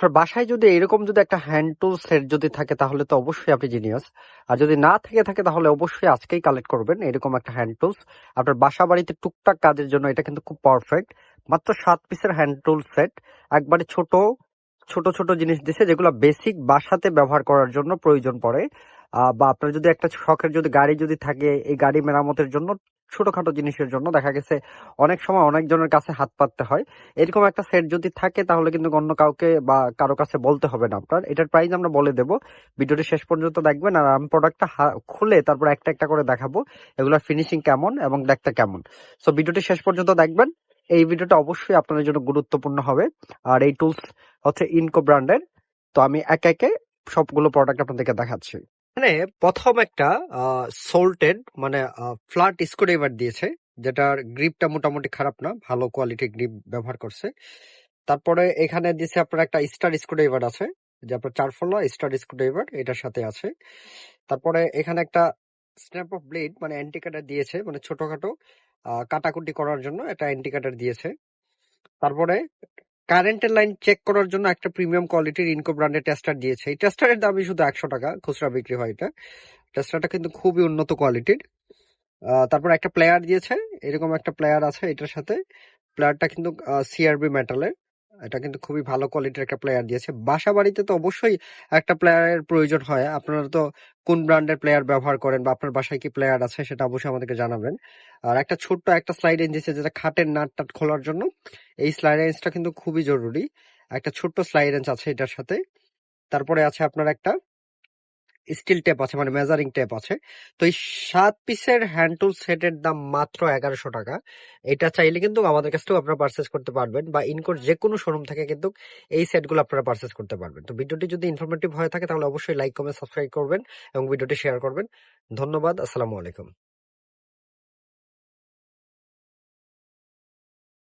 আপনার বাসায় যদি এরকম যদি একটা হ্যান্ড টুল সেট যদি থাকে, তাহলে তো অবশ্যই আপনি জিনিয়াস আর যদি না থেকে থাকে, তাহলে অবশ্যই আজকেই কালেক্ট করবেন এরকম একটা হ্যান্ড টুলস আপনার বাসা বাড়িতে টুকটাক কাজের জন্য এটা কিন্তু খুব পারফেক্ট মাত্র সাত পিসের হ্যান্ড টুল সেট একবারে ছোট ছোট ছোট জিনিস দিছে, যেগুলো বেসিক বাসাতে ব্যবহার করার জন্য প্রয়োজন পড়ে। বা আপনার যদি একটা শখের যদি গাড়ি যদি থাকে, এই গাড়ি মেরামতের জন্য ছোটখাটো জিনিসের জন্য। দেখা গেছে অনেক সময় অনেকজনের কাছে হাত পাততে হয়। এরকম একটা সেট যদি থাকে, তাহলে কিন্তু অন্য কাউকে বা কারও কাছে বলতে হবে না আপনার। এটার প্রাইস আমরা বলে দেবো। ভিডিওটি শেষ পর্যন্ত দেখবেন আর আমি প্রোডাক্টটা খুলে তারপর একটা একটা করে দেখাবো। এগুলোর ফিনিশিং কেমন এবং দেখতে কেমন। সো ভিডিওটি শেষ পর্যন্ত দেখবেন। এই ভিডিওটা অবশ্যই আপনাদের জন্য গুরুত্বপূর্ণ হবে। আর এই টুলস হচ্ছে ইনকো ব্র্যান্ডের তো আমি একে একে সবগুলো প্রোডাক্ট আপনাদেরকে দেখাচ্ছি। এখানে প্রথম একটা সোল্টেড মানে ফ্ল্যাট স্ক্রুড্রাইভার দিয়েছে, যেটার গ্রিপটা মোটামুটি খারাপ না, ভালো কোয়ালিটির গ্রিপ ব্যবহার করছে। তারপরে এখানে দিয়েছে আপনার একটা স্টার স্ক্রুড্রাইভার আছে, যে আপনার চার ফলা স্টার স্ক্রুড্রাইভার এটার সাথে আছে। তারপরে এখানে একটা স্ন্যাপ অফ ব্লেড মানে অ্যান্টি কাটার দিয়েছে মানে ছোটখাটো কাটাকুটি করার জন্য একটা অ্যান্টি কাটার দিয়েছে। তারপরে কারেন্টের লাইন চেক করার জন্য একটা প্রিমিয়াম কোয়ালিটির ইনকো ব্র্যান্ডের টেস্টার দিয়েছে। এই টেস্টারের দামই শুধু একশো টাকা, খুচরা বিক্রি হয় এটা। টেস্টারটা কিন্তু খুবই উন্নত কোয়ালিটির তারপর একটা প্লেয়ার দিয়েছে, এরকম একটা প্লেয়ার আছে এটার সাথে। প্লেয়ারটা কিন্তু সিআরবি মেটালের এটা কিন্তু খুবই ভালো কোয়ালিটির একটা প্লেয়ার দিয়েছে। বাসা বাড়িতে তো অবশ্যই একটা প্লেয়ারের প্রয়োজন হয়। আপনারা তো কোন ব্র্যান্ডের প্লেয়ার ব্যবহার করেন বা আপনার বাসায় কি প্লেয়ার আছে সেটা অবশ্যই আমাদেরকে জানাবেন। আর একটা ছোট্ট একটা স্লাইড রেঞ্জ দিয়েছে যেটা খাটের নাট টাট খোলার জন্য। এই স্লাইড রেঞ্জটা কিন্তু খুবই জরুরি। একটা ছোট্ট স্লাইড রেঞ্জ আছে এটার সাথে। তারপরে আছে আপনার একটা স্টিল টেপ আছে মানে মেজারিং টেপ আছে। তো এই সাত পিসের হ্যান্ড টুল সেটের দাম মাত্র এগারোশো টাকা। এটা চাইলে কিন্তু আমাদের কাছ থেকেও আপনারা পারচেস করতে পারবেন বা ইনকোর যে কোনো শোরুম থেকে কিন্তু এই সেটগুলো আপনারা পারচেস করতে পারবেন। তো ভিডিওটি যদি ইনফরমেটিভ হয়ে থাকে তাহলে অবশ্যই লাইক কমেন্ট সাবস্ক্রাইব করবেন এবং ভিডিওটি শেয়ার করবেন। ধন্যবাদ, আসসালামু আলাইকুম।